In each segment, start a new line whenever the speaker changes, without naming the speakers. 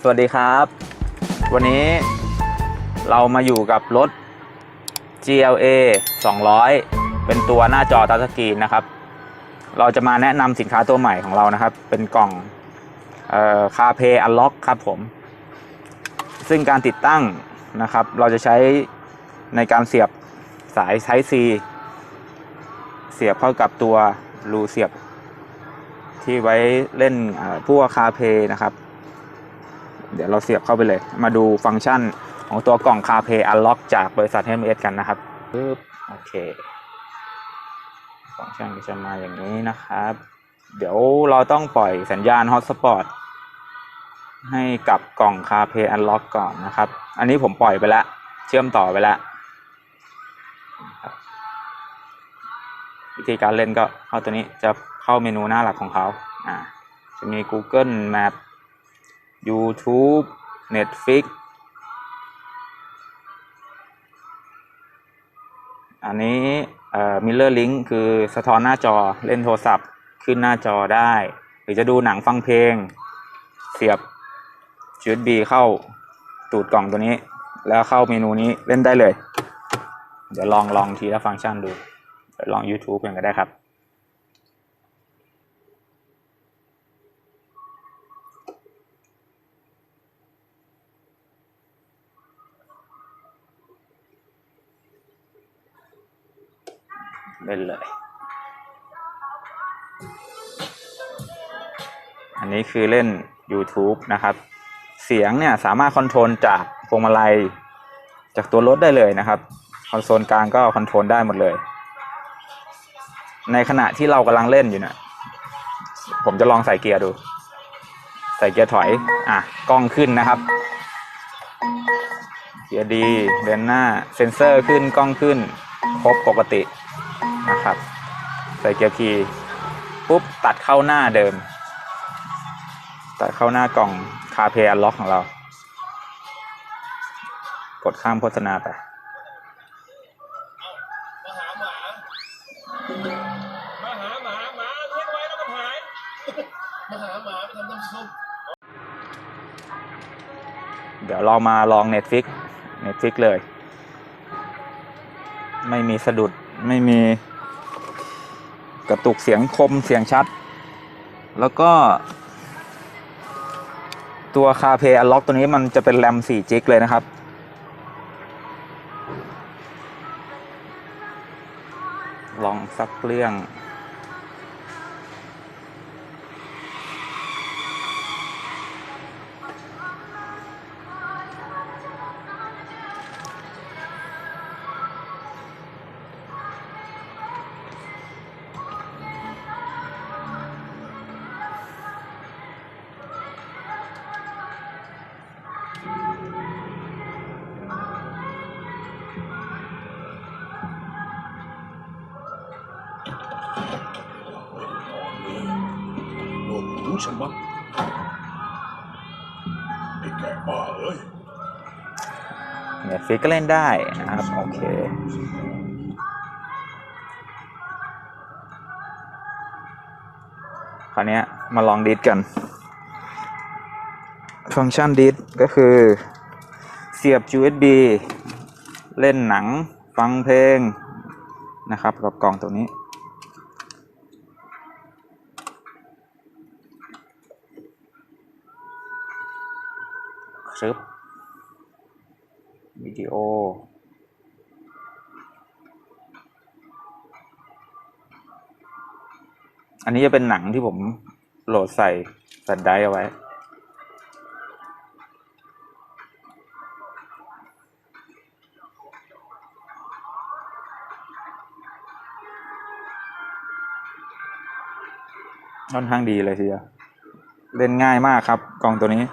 สวัสดีครับ วันนี้เรามาอยู่กับรถ GLA 200 เป็นตัวหน้าจอทัชสกรีนนะครับ เราจะมาแนะนำสินค้าตัวใหม่ของเรานะครับ เป็นกล่องคาเพย์อันล็อกครับผม ซึ่งการติดตั้งนะครับ เราจะใช้ในการเสียบสาย Type C เสียบเข้ากับตัวรูเสียบ ที่ไว้เล่นเอ่อพวกคาเพย์นะครับ เดี๋ยวเราเสียบเข้าไปเลย มาดูฟังก์ชันของตัวกล่องคาเพย์อันล็อกจากบริษัท HMS กันนะครับปึ๊บโอเค ฟังก์ชันก็จะมาอย่างนี้นะครับ เดี๋ยวเราต้องปล่อยสัญญาณ Hotspot ให้กับกล่องคาเพย์อันล็อกก่อนนะครับ อันนี้ผมปล่อยไปแล้ว เชื่อมต่อไปแล้ววิธีการเล่นก็เข้าตัวนี้จะเข้าเมนูหน้าหลักของเขาอ่าจะมี Google Map YouTube Netflix อันนี้เอ่อ Mirror Link คือสะท้อนหน้าจอเล่นโทรศัพท์ขึ้นหน้าจอได้ หรือจะดูหนังฟังเพลง เสียบ USB เข้าตูดกล่องตัวนี้ แล้วเข้าเมนูนี้เล่นได้เลย เดี๋ยวลองลองทีละฟังก์ชันดูเดี๋ยวลอง YouTube กันก็ได้ครับ เล่เลย อันนี้คือเล่น YouTube นะครับ เสียงเนี่ยสามารถคอนโทรลจากพวงมาลัยจากตัวรถได้เลยนะครับ คอนโซลกลางก็คอนโทรลได้หมดเลย ในขณะที่เรากำลังเล่นอยู่เนี่ยผมจะลองใส่เกียร์ดู ใส่เกียร์ถอย อะ กล้องขึ้นนะครับ เกียร์ดีเดินหน้า เซ็นเซอร์ขึ้น กล้องขึ้น ครบปกติ นะครับ ใส่เกียร์พีปุ๊บตัดเข้าหน้าเดิม ตัดเข้าหน้ากล่องคาเพย์อันล็อกของเรา กดข้ามโฆษณาไป
มาหาหมามาหาหมาหมาเลี้ยงไว้แล้วมันหายมาหาหมาไปทำน้ำซุป
เดี๋ยวเรามาลอง Netflix Netflix เลย ไม่มีสะดุดไม่มี กระตุกเสียงคมเสียงชัด แล้วก็ ตัวคาเพย์อันล็อกตัวนี้มันจะเป็นแรม4จิกเลยนะครับ ลองสักเรื่อง
โดนหูฉันบ้างไอ้แก่บ้าเอ้ย
Netflix ก็เล่นได้นะครับ โอเค คราวนี้มาลองดิสกัน ฟังก์ชันดิสก็คือเสียบ USB เล่นหนังฟังเพลงนะครับกับกล่องตัวนี้คลิปวิดีโอ อันนี้จะเป็นหนังที่ผมโหลดใส่แฟลชไดร์เอาไว้ ค่อนข้างดีเลยทีเดียวเล่นง่ายมากครับกล่องตัวนี้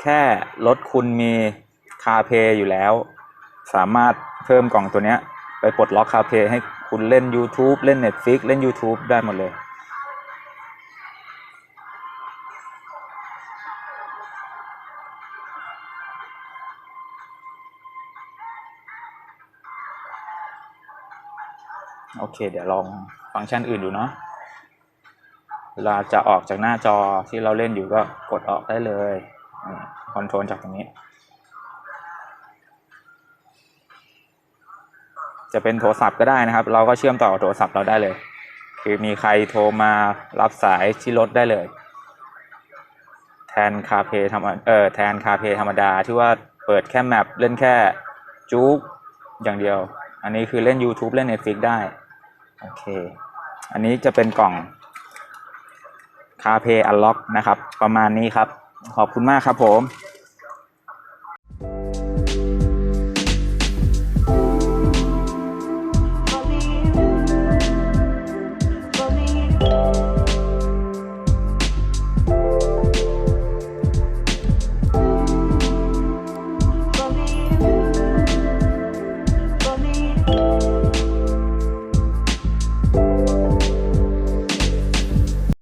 แค่รถคุณมีคาเพย์อยู่แล้ว สามารถเพิ่มกล่องตัวนี้ ไปปลดล็อกคาเพย์ให้คุณเล่น YouTube เล่น Netflix เล่น YouTube ได้หมดเลย โอเค เดี๋ยวลองฟังก์ชันอื่นดูเนาะเวลาจะออกจากหน้าจอที่เราเล่นอยู่ก็กดออกได้เลยคอนโทรลจากตรงนี้ จะเป็นโทรศัพท์ก็ได้นะครับ เราก็เชื่อมต่อโทรศัพท์เราได้เลย คือมีใครโทรมารับสายที่รถได้เลย แทนคาเพธรรมเออแทนคาเพธรรมดาที่ว่าเปิดแค่แมปเล่นแค่จุ๊กอย่างเดียว อันนี้คือเล่น YouTube เล่น Netflix ได้ โอเค อันนี้จะเป็นกล่องคาเพย์อัลล็อกนะครับ ประมาณนี้ครับ ขอบคุณมากครับผม